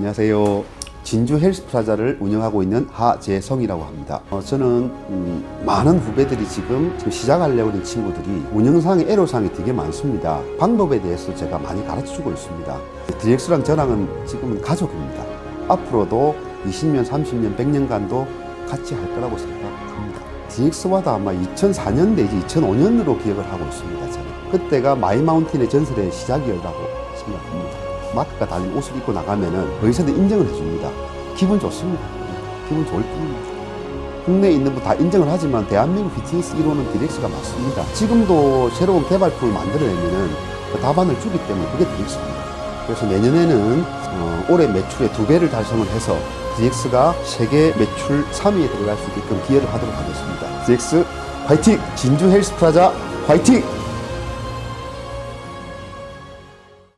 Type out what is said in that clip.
안녕하세요. 진주 헬스프라자를 운영하고 있는 하재성이라고 합니다. 어, 저는 음, 많은 후배들이 지금, 지금 시작하려고 하는 친구들이 운영상의 애로사항이 되게 많습니다. 방법에 대해서 제가 많이 가르쳐주고 있습니다. DX랑 저랑은 지금은 가족입니다. 앞으로도 20년, 30년, 100년간도 같이 할 거라고 생각합니다. DX와도 아마 2004년 내지 2005년으로 기억을 하고 있습니다. 저는. 그때가 마이마운틴의 전설의 시작이라고 생각합니다. 마크가 달린 옷을 입고 나가면은 어디서든 인정을 해줍니다. 기분 좋습니다. 기분 좋을 뿐입니다. 국내에 있는 분 다 인정을 하지만 대한민국 BTS 1호는 디렉스가 맞습니다. 지금도 새로운 개발품을 만들어내면은 그 답안을 주기 때문에 그게 디렉스입니다. 그래서 내년에는 어, 올해 매출의 두 배를 달성을 해서 DX가 세계 매출 3위에 들어갈 수 있게끔 기여를 하도록 하겠습니다. DX 화이팅! 진주 헬스 프라자 화이팅!